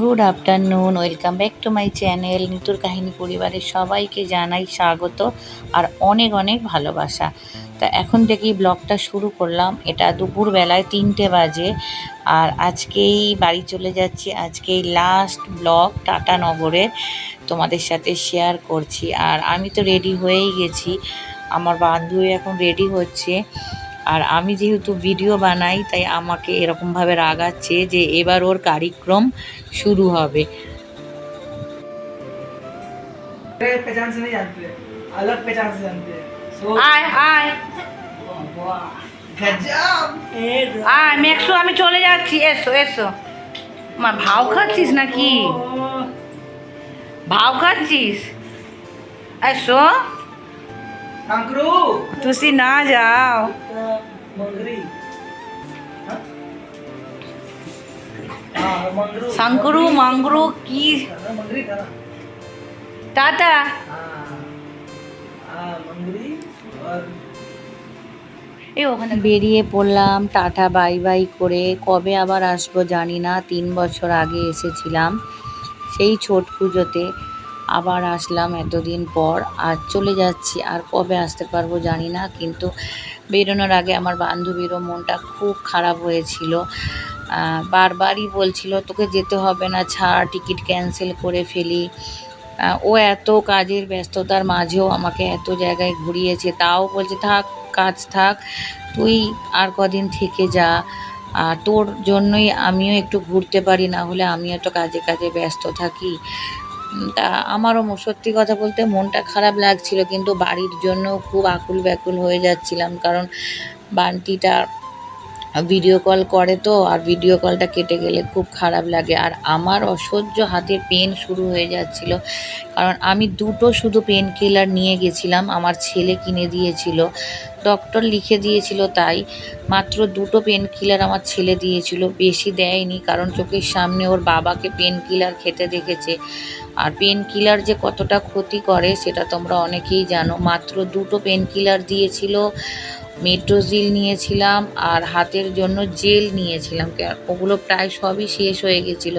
Good afternoon welcome back to my channel নিতুর কাহিনী পরিবারের সবাইকে জানাই স্বাগত আর অনেক অনেক ভালোবাসা। তা এখন থেকেই ব্লগটা শুরু করলাম। এটা দুপুরবেলায় তিনটে বাজে আর আজকেই বাড়ি চলে যাচ্ছি। আজকেই লাস্ট ব্লগ টাটা নগরের তোমাদের সাথে শেয়ার করছি। আর আমি তো রেডি হয়েই গেছি। আমার বান্ধবী এখন রেডি হচ্ছে। আর আমি যেহেতু ভিডিও বানাই তাই আমাকে এরকমভাবে রাগাচ্ছে যে এবার ওর কার্যক্রম শুরু হবে। আয় মেক্সু আমি চলে যাচ্ছি। এসো এসো। মা ভাও খাচ্ছিস নাকি? ভাও খাচ্ছিস? এসো। કાંકરો તુસી ના જાઓ મંગરી શંકરુ ওখানে বেরিয়ে পড়লাম টাটা বাই বাই করে। কবে আবার আসব জানি না তিন বছর আগে এসেছিলাম সেই ছোট পুজোতে। আবার আসলাম এতদিন পর, আর চলে যাচ্ছি, আর কবে আসতে পারব জানি না, কিন্তু বেরোনোর আগে আমার বান্ধবীরও মনটা খুব খারাপ হয়েছিল। বারবারই বলছিল, তোকে যেতে হবে না, ছাড়, টিকিট ক্যান্সেল করে ফেলি। ও এত কাজের ব্যস্ততার মাঝেও আমাকে এত জায়গায় ঘুরিয়েছে, তাও বলছে, থাক, কাজ থাক, তুই আর কদিন থেকে যা। আর তোর জন্যই আমিও একটু ঘুরতে পারি, না হলে আমিও তো কাজে কাজে ব্যস্ত থাকি। তা আমারও সত্যি কথা বলতে মনটা খারাপ লাগছিল, কিন্তু বাড়ির জন্য খুব আকুল ব্যাকুল হয়ে যাচ্ছিলাম, কারণ বান্টিটা ভিডিও কল করে তো, আর ভিডিও কলটা কেটে গেলে খুব খারাপ লাগে। আর আমার অসহ্য হাতের পেন শুরু হয়ে যাচ্ছিল, কারণ আমি দুটো শুধু পেন কিলার নিয়ে গেছিলাম, আমার ছেলে কিনে দিয়েছিল ডক্টর লিখে দিয়েছিল তাই, মাত্র দুটো পেন কিলার আমার ছেলে দিয়েছিল, বেশি দেয়নি, কারণ চোখের সামনে ওর বাবাকে পেন কিলার খেতে দেখেছে। আর পেন কিলার যে কতটা ক্ষতি করে সেটা তোমরা অনেকেই জানো। মাত্র দুটো পেন কিলার দিয়েছিল মেট্রোজিল নিয়েছিলাম আর হাতের জন্য জেল নিয়েছিলাম। ওগুলো প্রায় সবই শেষ হয়ে গেছিল।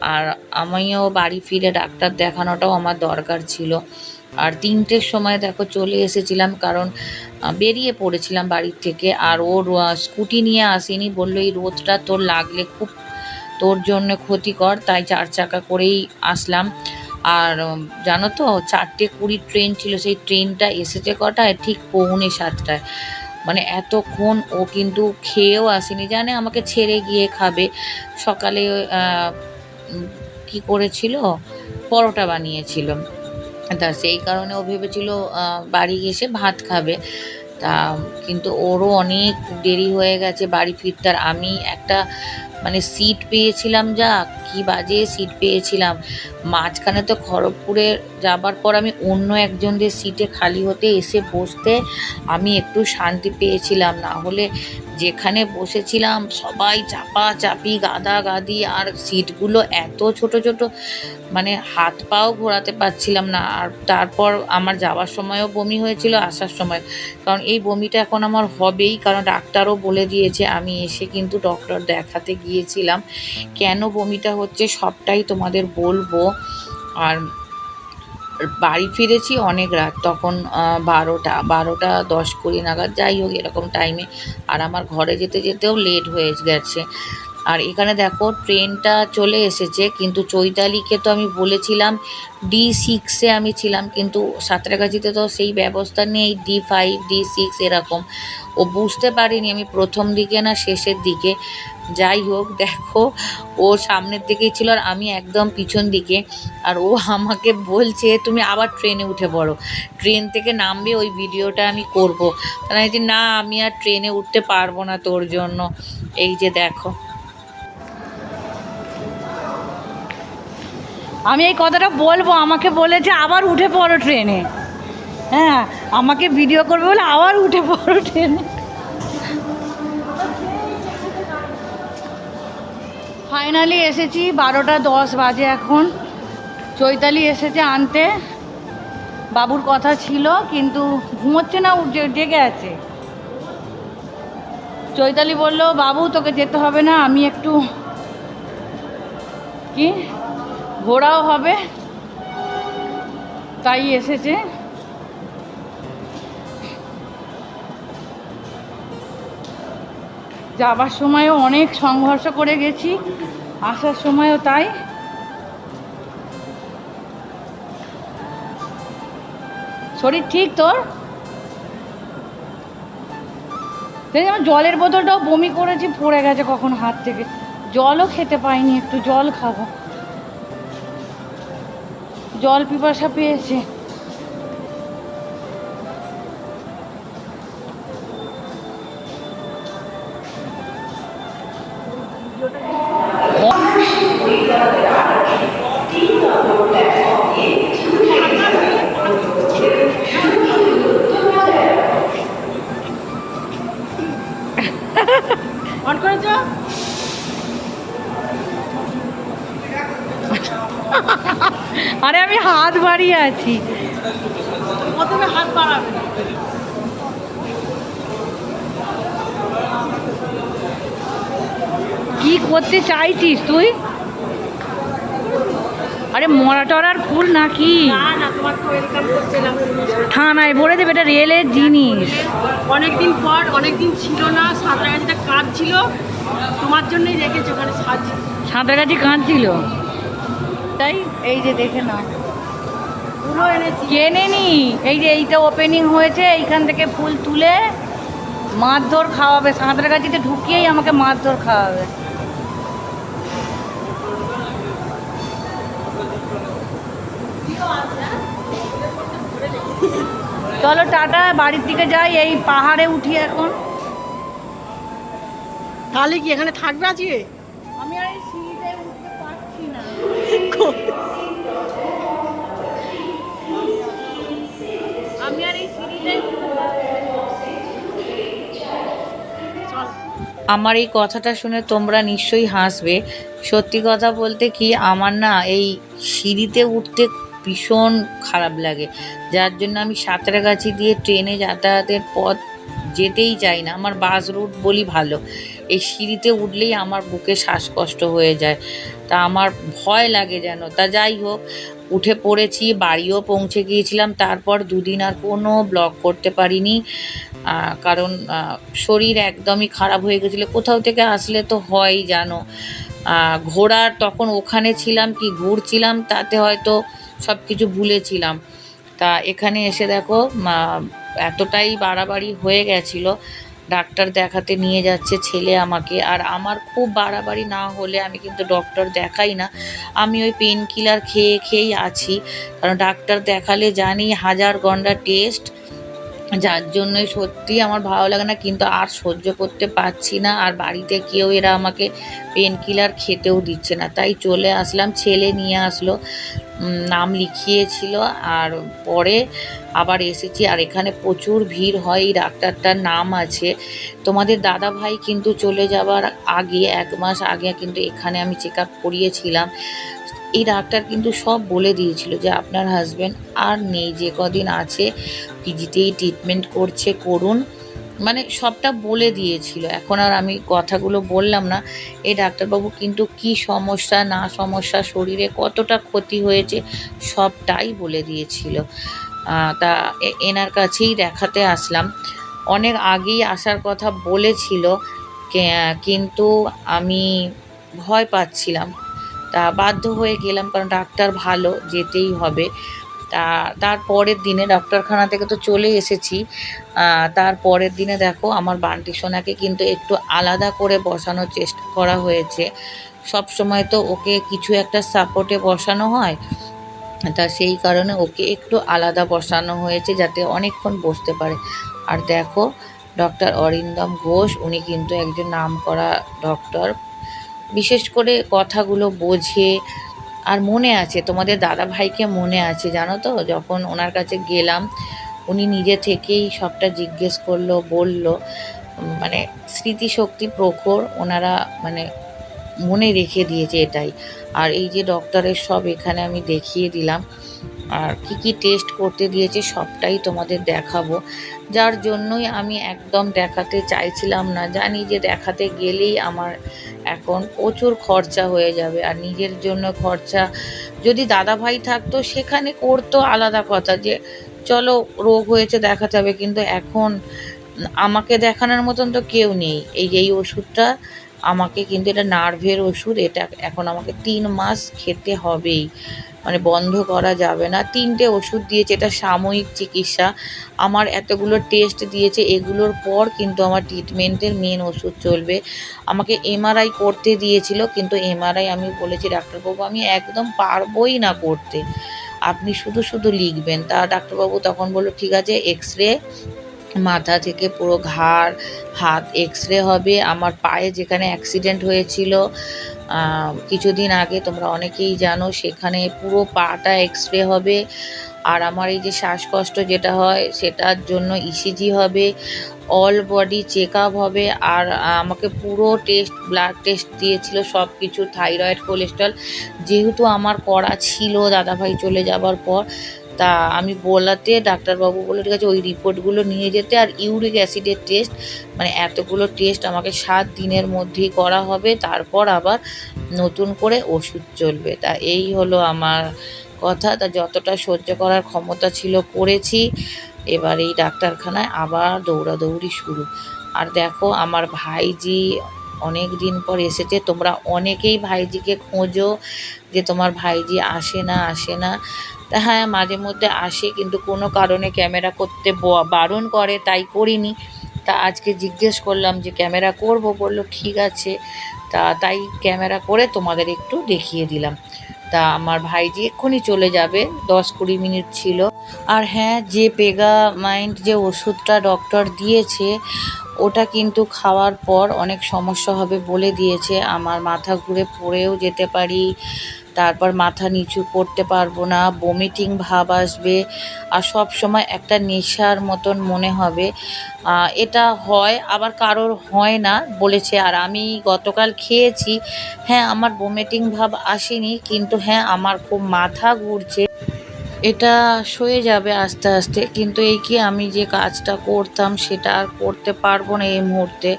আর আমিও বাড়ি ফিরে ডাক্তার দেখানোটাও আমার দরকার ছিল। আর তিনটের সময় দেখো চলে এসেছিলাম কারণ বেরিয়ে পড়েছিলাম বাড়ির থেকে। আর ওর স্কুটি নিয়ে আসেনি। বলল, এই রোদটা তোর লাগলে খুব তোর জন্য ক্ষতিকর, তাই চার চাকা করেই আসলাম। আর জানো তো, চারটে কুড়ি ট্রেন ছিল, সেই ট্রেনটা এসেছে কটায়? ঠিক পৌনে সাতটায়। মানে এতক্ষণ ও কিন্তু খেয়েও আসেনি, জানে? আমাকে ছেড়ে গিয়ে খাবে। সকালে কি করেছিল? পরোটা বানিয়েছিল। তা সেই কারণে ও ভেবেছিল বাড়ি এসে ভাত খাবে। তা, কিন্তু ওরও অনেক দেরি হয়ে গেছে বাড়ি ফিরতে। আর আমি একটা মানে সিট পেয়েছিলাম যা, কি বাজে সিট পেয়েছিলাম। মাঝখানে তো খড়গপুরে যাবার পর আমি অন্য একজনদের সিটে খালি হতে এসে বসতে আমি একটু শান্তি পেয়েছিলাম। না হলে যেখানে বসেছিলাম, সবাই চাপা চাপি গাদা গাদি আর সিটগুলো এত ছোট ছোট মানে হাত পাও ঘোরাতে পারছিলাম না। আর তারপর আমার যাওয়ার সময়ও বমি হয়েছিল, আসার সময়। কারণ এই বমিটা এখন আমার হবেই, কারণ ডাক্তারও বলে দিয়েছে, আমি এসে কিন্তু ডক্টর দেখাতে গিয়েছিলাম। কেন বমিটা হচ্ছে সবটাই তোমাদের বলব। আর বাড়ি ফিরেছি অনেক রাত, তখন বারোটা বারোটা দশ কুড়ি নাগাদ, যাই হোক এরকম টাইমে আর আমার ঘরে যেতে যেতেও লেট হয়ে গেছে। আর এখানে দেখো, ট্রেনটা চলে এসেছে, কিন্তু চৈতালিকে তো আমি বলেছিলাম ডি সিক্সে আমি ছিলাম, কিন্তু সাঁতরাগাছিতে তো সেই ব্যবস্থা নেই ডি ফাইভ ডি সিক্স এরকম। ও বুঝতে পারিনি আমি প্রথম দিকে না শেষের দিকে। যাই হোক, দেখো, ও সামনের দিকেই ছিল আর আমি একদম পিছন দিকে। আর ও আমাকে বলছে, তুমি আবার ট্রেনে উঠে পড়ো। ট্রেন থেকে নামবে, ওই ভিডিওটা আমি করব। তাহলে না, আমি আর ট্রেনে উঠতে পারব না তোর জন্য। এই যে দেখো। আমি এই কথাটা বলব, আমাকে বলেছে আবার উঠে পড়ো ট্রেনে। হ্যাঁ আমাকে ভিডিও করবে বলে আবার উঠে পড়ো ট্রেনে। ফাইনালি এসেছি, বারোটা দশ বাজে এখন। চৈতালি এসেছে আনতে। বাবুর কথা ছিল, কিন্তু ঘুমোচ্ছে না জেগে আছে। চৈতালি বলল, বাবু, তোকে যেতে হবে না, আমি একটু কি? ঘোরাও হবে। তাই এসেছে। যাবার সময়ও অনেক সংঘর্ষ করে গেছি, আসার সময়ও তাই। শরীর ঠিক তোর? জলের বোতলটাও বমি করেছি, পড়ে গেছে কখন হাত থেকে। জলও খেতে পাইনি, একটু জল খাব। জল পিপাসা পেয়েছে। অন করেছ? আরে আমি হাত বাড়িয়ে আছি। প্রথমে হাত বাড়াবে। কি করতে চাইছিস তুই? আরে মরা টরার ফুল নাকি? থানায় ভরে দেবে এটা রেলের জিনিস। অনেকদিন পর অনেকদিন ছিল না সাঁতরাগাছিটা কাঁদছিল। তোমার জন্যই রেখেছি ওখানে সাঁতারগাছি কাঁদছিল? তাই? এই যে দেখে না ফুলও এনেছি। কেনেনি এই যে এইটা ওপেনিং হয়েছে এইখান থেকে ফুল তুলে মারধর খাওয়াবে। সাঁতরাগাছিতে ঢুকিয়েই আমাকে মারধর খাওয়াবে। চলো টাটা বাড়ির দিকে যাই। এই পাহাড়ে উঠি এখন। তাহলে কি এখানে থাকবে আজকে? আমি আর আমার এই কথাটা শুনে তোমরা নিশ্চয়ই হাসবে। সত্যি কথা বলতে কি, আমার না এই সিঁড়িতে উঠতে ভীষণ খারাপ লাগে। যার জন্য আমি সাঁতরাগাছি দিয়ে ট্রেনে যাতায়াতের পথ যেতেই চাই না। আমার বাস রুট বলি ভালো। এই সিঁড়িতে উঠলেই আমার বুকে শ্বাসকষ্ট হয়ে যায়। তা আমার ভয় লাগে যেন। তা যাই হোক, উঠে পড়েছি, বাড়িও পৌঁছে গিয়েছিলাম। তারপর দুদিন আর কোনো ব্লগ করতে পারিনি। কারণ শরীর একদমই খারাপ হয়ে গেছিল। কোথাও থেকে আসলে তো হয় জানো ঘোরার তখন ওখানে ছিলাম কি ঘুরছিলাম, তাতে হয়তো সব কিছু ভুলেছিলাম। তা এখানে এসে দেখো এতটাই বাড়াবাড়ি হয়ে গেছিল। ডাক্তার দেখাতে নিয়ে যাচ্ছে ছেলে আমাকে। আর আমার খুব বাড়াবাড়ি না হলে আমি কিন্তু ডক্টর দেখাই না। আমি ওই পেন কিলার খেয়ে খেয়েই আছি। কারণ ডাক্তার দেখালে জানি হাজার গন্ডা টেস্ট যার জন্যই সত্যি আমার ভালো লাগে না, কিন্তু আর সহ্য করতে পারছি না। আর বাড়িতে কেউ এরা আমাকে পেন কিলার খেতেও দিচ্ছে না। তাই চলে আসলাম, ছেলে নিয়ে আসলো নাম লিখিয়েছিল। আর পরে আবার এসেছি, আর এখানে প্রচুর ভিড় হয়, এই ডাক্তারটার নাম আছে। তোমাদের দাদা ভাই কিন্তু চলে যাবার আগে, এক মাস আগে কিন্তু এখানে আমি চেক আপ করিয়েছিলাম। এই ডাক্তার কিন্তু সব বলে দিয়েছিল যে আপনার হাজবেন্ড আর নেই, যে কদিন আছে পিজিতেই ট্রিটমেন্ট করছে, করুন। মানে সবটা বলে দিয়েছিল। এখন আর আমি কথাগুলো বললাম না। এই ডাক্তারবাবু কিন্তু কি সমস্যা, না সমস্যা, শরীরে কতটা ক্ষতি হয়েছে, সবটাই বলে দিয়েছিল। তা এনার কাছেই দেখাতে আসলাম। অনেক আগেই আসার কথা বলেছিল কিন্তু আমি ভয় পাচ্ছিলাম। তা বাধ্য হয়ে গেলাম, কারণ ডাক্তার ভালো, যেতেই হবে। তা, তার পরের দিনে ডক্টরখানা থেকে তো চলে এসেছি। তার পরের দিনে দেখো আমার বান্টি সোনাকে কিন্তু একটু আলাদা করে বসানোর চেষ্টা করা হয়েছে। সব সময় তো ওকে কিছু একটা সাপোর্টে বসানো হয়। তা সেই কারণে ওকে একটু আলাদা বসানো হয়েছে যাতে অনেকক্ষণ বসতে পারে। আর দেখো ডক্টর অরিন্দম ঘোষ, উনি কিন্তু একজন নামকরা ডক্টর। বিশেষ করে কথাগুলো বোঝে আর মনে আছে, তোমাদের দাদা ভাইকে মনে আছে, জানো তো? যখন ওনার কাছে গেলাম, উনি নিজে থেকেই সবটা জিজ্ঞেস করল, বলল মানে স্মৃতিশক্তি প্রখর ওনারা মানে মনে রেখে দিয়েছে এটাই। আর এই যে ডক্টরের সব এখানে আমি দেখিয়ে দিলাম, আর কি কি টেস্ট করতে দিয়েছে সবটাই তোমাদের দেখাবো। যার জন্যই আমি একদম দেখাতে চাইছিলাম না। জানি যে দেখাতে গেলেই আমার এখন প্রচুর খরচা হয়ে যাবে আর নিজের জন্য খরচা যদি দাদা ভাই থাকতো সেখানে করতো আলাদা কথা যে, চলো রোগ হয়েছে দেখাতে হবে। কিন্তু এখন আমাকে দেখানোর মতন তো কেউ নেই। এই এই ওষুধটা আমাকে কিন্তু এটা নার্ভের ওষুধ, এটা এখন আমাকে তিন মাস খেতে হবেই। মানে বন্ধ করা যাবে না। তিনটে ওষুধ দিয়েছে, এটা সাময়িক চিকিৎসা। আমার এতগুলো টেস্ট দিয়েছে, এগুলোর পর কিন্তু আমার ট্রিটমেন্টের মেন ওষুধ চলবে। আমাকে এমআরআই করতে দিয়েছিল, কিন্তু এমআরআই আমি বলেছি, ডাক্তারবাবু, আমি একদম পারবই না করতে। আপনি শুধু শুধু লিখবেন। তা ডাক্তারবাবু তখন বলল, ঠিক আছে এক্স রে মাথা থেকে পুরো ঘাড়, হাত এক্স রে হবে। আমার পায়ে যেখানে অ্যাক্সিডেন্ট হয়েছিল কিছুদিন আগে, তোমরা অনেকেই জানো, সেখানে পুরো পাটা এক্স রে হবে। আর আমার এই যে শ্বাসকষ্ট যেটা হয়, সেটার জন্য ইসিজি হবে অল বডি চেক আপ হবে। আর আমাকে পুরো টেস্ট ব্লাড টেস্ট দিয়েছিল সব কিছু থাইরয়েড কোলেস্ট্রল যেহেতু আমার করা ছিল, দাদাভাই চলে যাবার পর তা আমি বলাতে ডাক্তারবাবু বলে ঠিক আছে, ওই রিপোর্টগুলো নিয়ে যেতে আর ইউরিক অ্যাসিডের টেস্ট। মানে এতগুলো টেস্ট আমাকে সাত দিনের মধ্যেই করা হবে, তারপর আবার নতুন করে ওষুধ চলবে। তা এই হলো আমার কথা। তা যতটা সহ্য করার ক্ষমতা ছিল করেছি। এবার এই ডাক্তারখানায় আবার দৌড়াদৌড়ি শুরু। আর দেখো, আমার ভাইজি অনেক দিন পর এসেছে। তোমরা অনেকেই ভাইজিকে খোঁজো যে তোমার ভাইজি আসে না আসে না। তা হ্যাঁ মাঝে মধ্যে আসে কিন্তু কোনো কারণে ক্যামেরা করতে বারণ করে, তাই করিনি। তা আজকে জিজ্ঞেস করলাম যে ক্যামেরা করব, বলল ঠিক আছে। তা তাই ক্যামেরা করে তোমাদের একটু দেখিয়ে দিলাম। তা আমার ভাইজি এক্ষুনি চলে যাবে, দশ কুড়ি মিনিট ছিল। আর হ্যাঁ যে পেগা মাইন্ড যে ওষুধটা ডক্টর দিয়েছে ওটা কিন্তু খাওয়ার পর অনেক সমস্যা হবে বলে দিয়েছে। আমার মাথা ঘুরে পড়েও যেতে পারি, তারপর মাথা নিচু করতে পারব না বমিটিং ভাব আসবে, আর সব সময় একটা নেশার মতন মনে হবে। এটা হয়, আবার কারোর হয় না বলেছে। আর আমি গতকাল খেয়েছি হ্যাঁ আমার বমিটিং ভাব আসেনি, কিন্তু হ্যাঁ আমার খুব মাথা ঘুরছে। এটা সয়ে যাবে আস্তে আস্তে। কিন্তু এই কি আমি যে কাজটা করতাম সেটা আর করতে পারব না এই মুহূর্তে।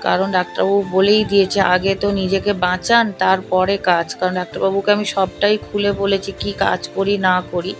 কারণ ডাক্তারবাবু বলেই দিয়েছে, আগে তো নিজেকে বাঁচান, তারপরে কাজ। কারণ ডাক্তারবাবুকে আমি সবটাই খুলে বলেছি, কি কাজ করি, না করি।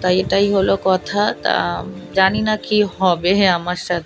তাই এটাই হলো কথা। তা, জানি না কি হবে আমার সাথে।